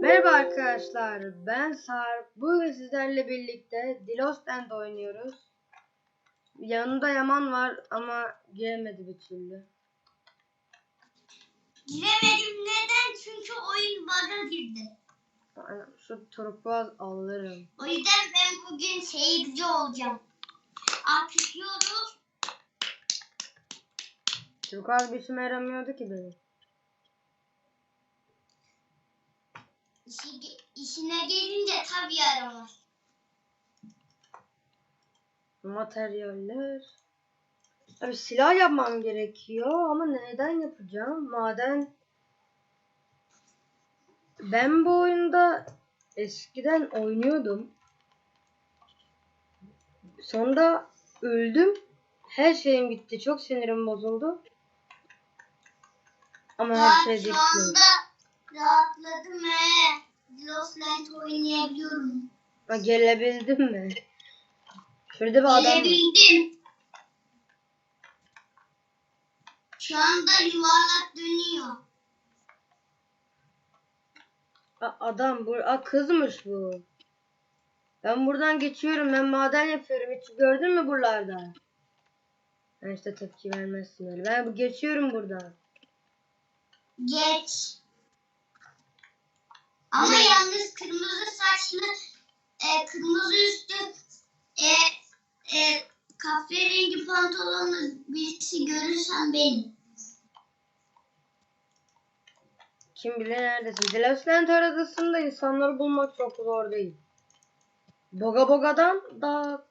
Merhaba arkadaşlar, ben Sarp. Bugün sizlerle birlikte The Lost End oynuyoruz. Yanında Yaman var ama giremedi bir türlü. Giremedim neden? Çünkü oyun bug'a girdi. Aynen, Şu turkuaz alırım. O yüzden ben bugün seyirci olacağım. Atışıyoruz. Turkuaz bir işime yaramıyordu ki benim. İşi, işine gelince tabii yaramaz. Materyaller. Abi silah yapmam gerekiyor ama neden yapacağım? Maden ben bu oyunda eskiden oynuyordum. Sonra öldüm. Her şeyim gitti. Çok sinirim bozuldu. Ama her Ben şey şu bitti. anda rahatladım he. Oynayabiliyorum. Ha, gelebildim mi? Şurada bir adam var. Gelebildim. Şu anda yuvarlak dönüyor. Aa, adam bu Aa, kızmış bu. Ben buradan geçiyorum. Ben maden yapıyorum. Hiç gördün mü buralarda? Ben işte tepki vermezsin öyle. Ben bu geçiyorum buradan. Geç. Ama yalnız kırmızı saçlı, e, kırmızı üstü, e, e, kahverengi pantolonlu birisi görürsen benim. Kim bilir neredesin? Delasland adasında insanları bulmak çok zor değil. Boga Boga'dan daha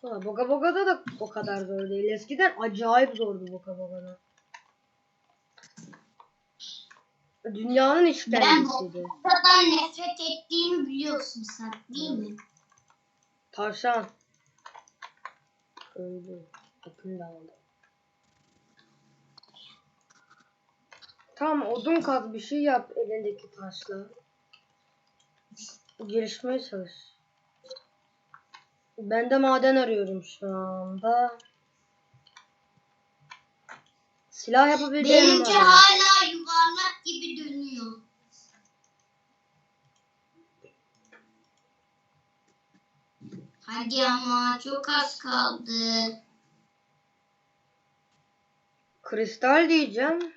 kolay. Boga Boga'da da o kadar zor değil. Eskiden acayip zordu Boga Boga'da. Dünyanın Ben işkencisiydi. bu kadar nefret ettiğimi biliyorsun sen değil mi? Tavşan. Öldü. Bakın da aldı. Tamam odun kaz bir şey yap elindeki taşla. Gelişmeye çalış. Ben de maden arıyorum şu anda. Silah yapabileceğim Benimki var. hala yuvarlak gibi dönüyor. Hadi ama çok az kaldı. Kristal diyeceğim.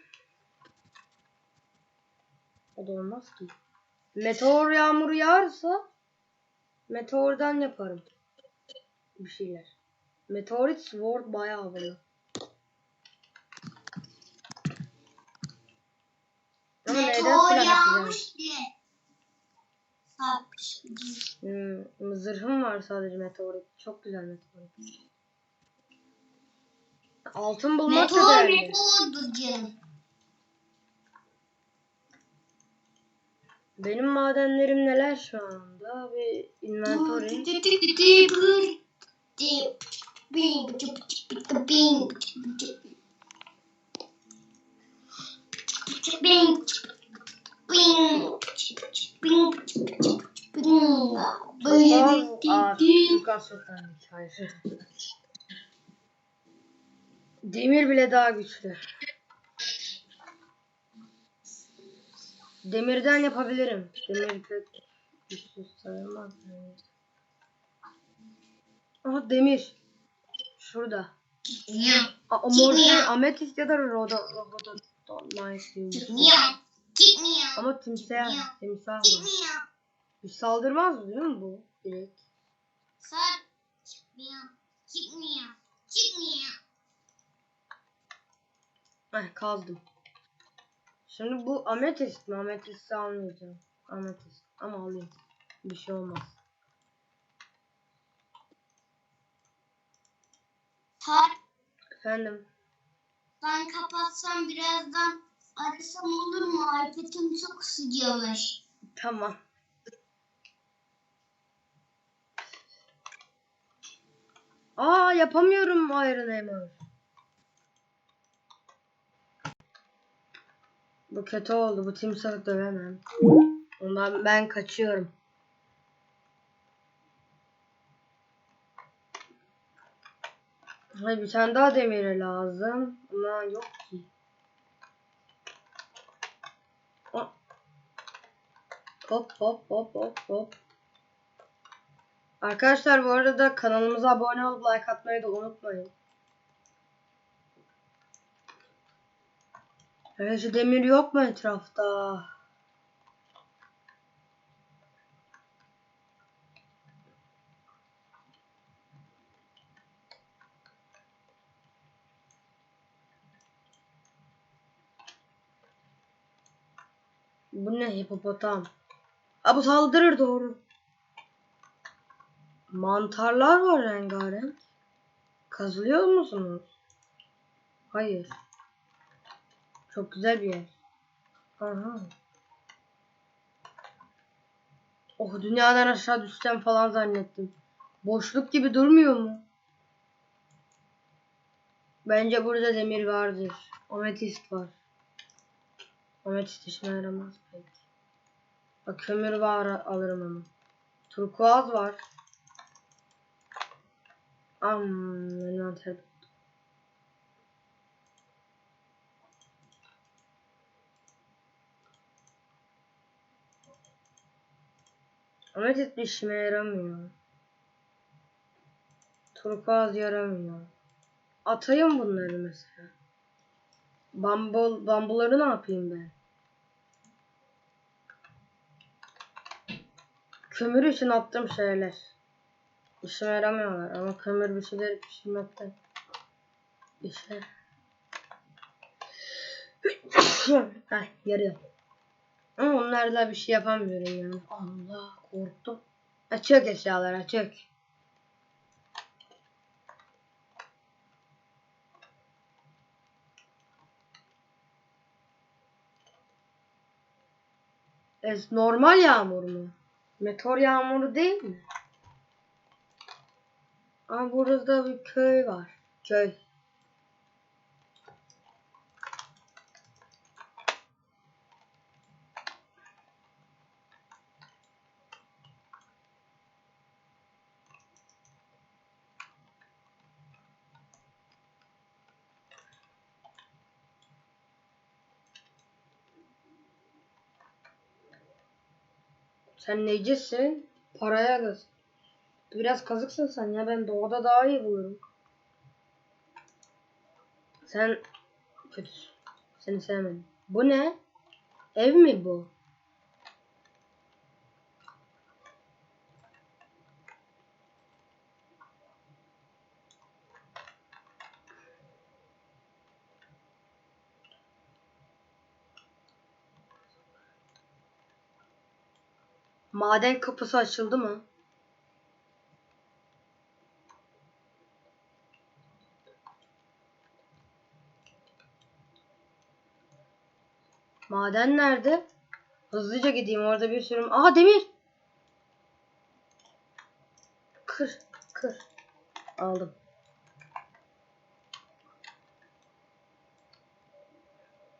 O da olmaz ki. Meteor yağmuru yağarsa meteordan yaparım. Bir şeyler. Meteorit Sword bayağı havalı. Ama neden Meteor bile. Sarpmış. Hmm, zırhım var sadece meteorit. Çok güzel meteorit. Altın bulmak da Meteor değerli. Benim madenlerim neler şu anda? Bir inventory. Aa, aa, Lucas Sokak'ın hikayesi. Demir bile daha güçlü. Demirden yapabilirim. Demir pek güçsüz sayılmaz. Aha demir. Şurada. Aa, o mor şey ametist ya da roda roda Ama timsah, timsah var. Bir saldırmaz değil mi bu? Direkt. Heh kazdım. Şimdi bu ametist mi? Ametist almayacağım. Ametist. Ama alayım. Bir şey olmaz. Efendim. Ben kapatsam birazdan arasam olur mu? iPad'im çok sıcamış. Tamam. Aa yapamıyorum Iron Hammer. Bu kötü oldu. Bu timsah dövemem. Ondan ben kaçıyorum. Hayır bir tane daha demiri lazım. Ama yok ki. Hop hop hop hop hop. Arkadaşlar bu arada kanalımıza abone olup like atmayı da unutmayın. Evet şu demir yok mu etrafta? Bu ne hipopotam? Aa bu saldırır doğru. Mantarlar var rengarenk. Kazılıyor musunuz? Hayır. Çok güzel bir yer. Aha. Oh dünyadan aşağı düşeceğim falan zannettim. Boşluk gibi durmuyor mu? Bence burada demir vardır. Ametist var. Ametist işime yaramaz belki. Bak kömür var alırım ama. Turkuaz var. Am envanter. Ametist bir işime yaramıyor. Turkuaz yaramıyor. Atayım bunları mesela. Bambul, bambuları ne yapayım ben? Kömür için attığım şeyler. İşime yaramıyorlar ama kömür bir şeyleri pişirmekte işe. Ay yarıyor. Ama onlarla bir şey yapamıyorum yani. Allah korktum. Açık eşyalar açık. Es normal yağmur mu? Meteor yağmuru değil mi? Ama burada bir köy var. Köy. Sen necisin? Paraya kız. Biraz kazıksın sen ya ben doğada daha iyi bulurum. Sen kötüsün. Seni sevmedim. Bu ne? Ev mi bu? Maden kapısı açıldı mı? Maden nerede? Hızlıca gideyim orada bir sürü... Aa demir! Kır, kır. Aldım.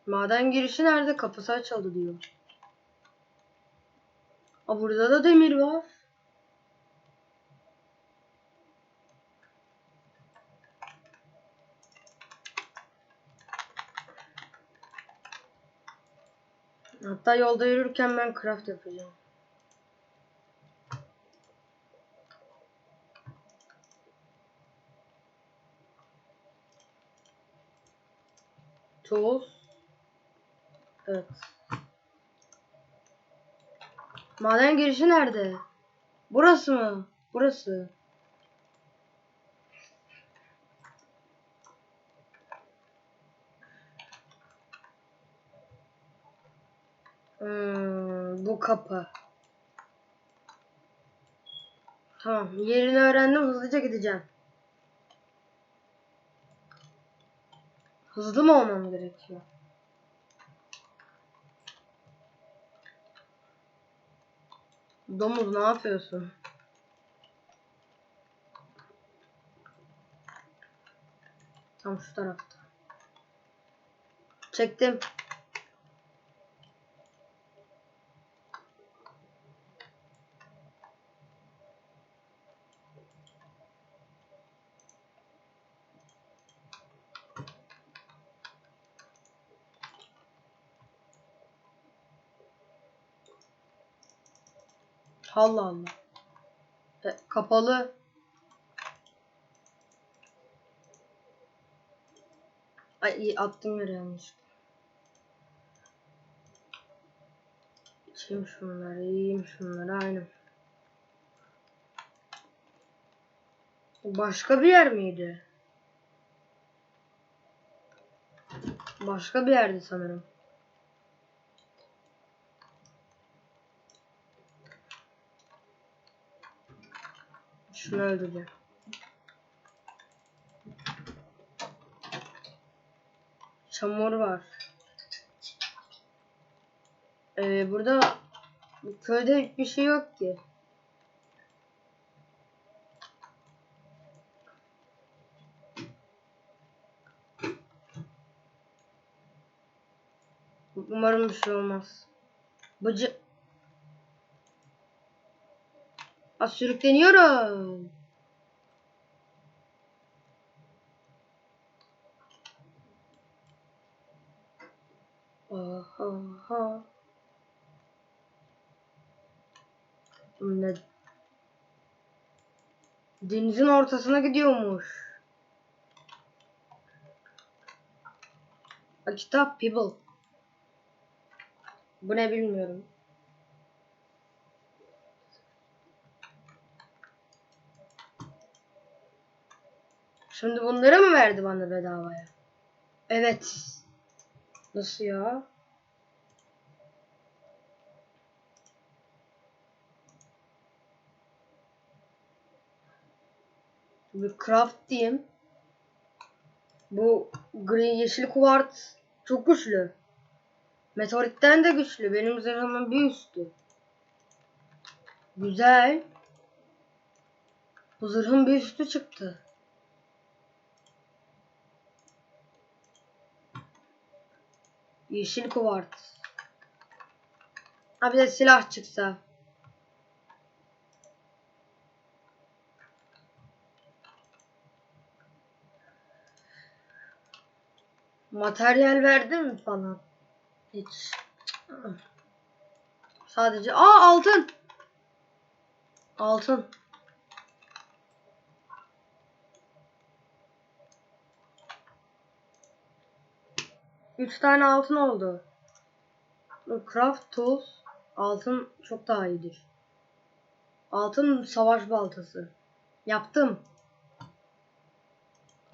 Maden girişi nerede? Kapısı açıldı diyor. Aa burada da demir var. Hatta yolda yürürken ben craft yapacağım. Tools. Evet. Maden girişi nerede? Burası mı? Burası. Hmm, bu kapı. Tamam, yerini öğrendim. Hızlıca gideceğim. Hızlı mı olmam gerekiyor? Domuz ne yapıyorsun? Tam şu tarafta. Çektim. Allah Allah. E, kapalı. Ay iyi attım yere yanlış. İçeyim şunları, yiyeyim şunları aynen. Başka bir yer miydi? Başka bir yerdi sanırım. Şunu öldüreceğim. Çamur var. Ee, burada bu köyde hiçbir şey yok ki. Umarım bir şey olmaz. Bıcı... Aa, sürükleniyorum. Aha, aha. Ne? Denizin ortasına gidiyormuş. Aa, kitap people. Bu ne bilmiyorum. Şimdi bunları mı verdi bana bedavaya? Evet. Nasıl ya? Bir craft diyeyim. Bu green yeşil kuvart çok güçlü. Meteoritten de güçlü. Benim zırhımın bir üstü. Güzel. Bu zırhın bir üstü çıktı. Yeşil kuvart. Ha bir de silah çıksa. Materyal verdi mi falan? Hiç. Sadece aa altın. Altın. Üç tane altın oldu. Craft tools altın çok daha iyidir. Altın savaş baltası. Yaptım.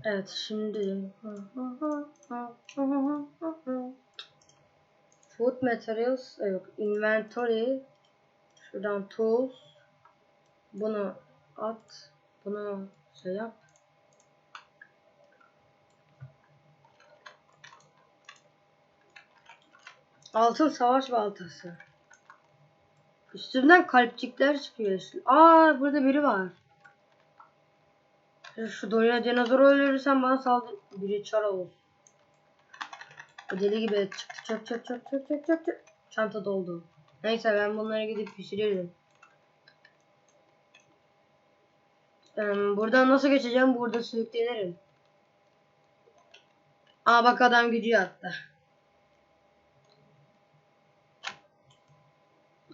Evet şimdi Food materials e, yok inventory şuradan tools bunu at bunu şey yap altın savaş baltası üstünden kalpçikler çıkıyor aa burada biri var şu doyuna dinozoru öldürürsen bana saldır biri çara olsun o deli gibi çıktı. Çök çök çök çök çök çök çök. Çanta doldu. Neyse ben bunları gidip pişiririm. Ee, buradan nasıl geçeceğim? Burada sürüklenirim. Aa bak adam gücü attı.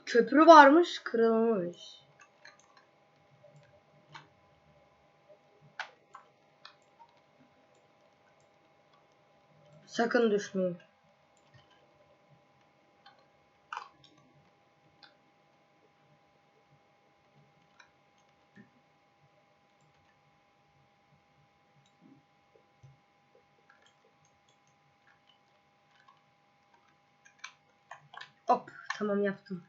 Köprü varmış, kırılmış. Sakın düşmeyin. Hop tamam yaptım.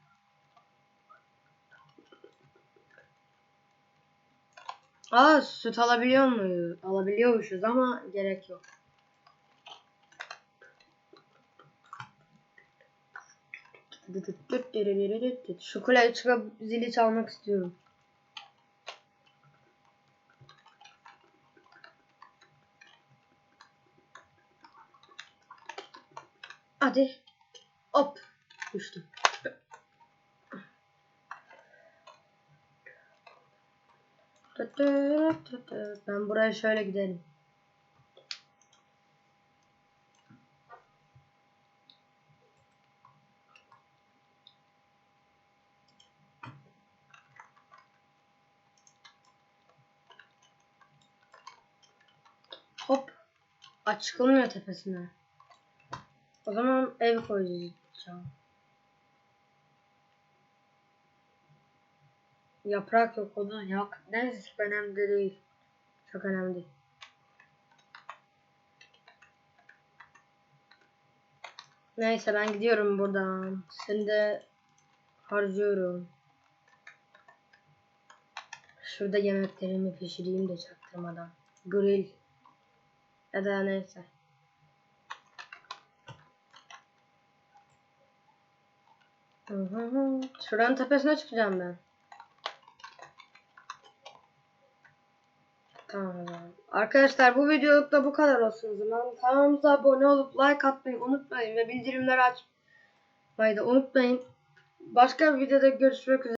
Aa süt alabiliyor muyuz? Alabiliyormuşuz ama gerek yok. Şu kuleye çıkıp zili çalmak istiyorum. Hadi. Hop. Düştüm. Ben buraya şöyle gidelim. Hop. Açıklamıyor tepesine. O zaman ev koyacağım. Yaprak yok o da yok. Neyse çok önemli değil. Çok önemli. Neyse ben gidiyorum buradan. Seni de harcıyorum. Şurada yemeklerimi pişireyim de çaktırmadan. Grill. Ya da neyse. Şuranın tepesine çıkacağım ben. Tamam. Arkadaşlar bu videoluk da bu kadar olsun o zaman. Kanalımıza abone olup like atmayı unutmayın ve bildirimleri açmayı da unutmayın. Başka bir videoda görüşmek üzere.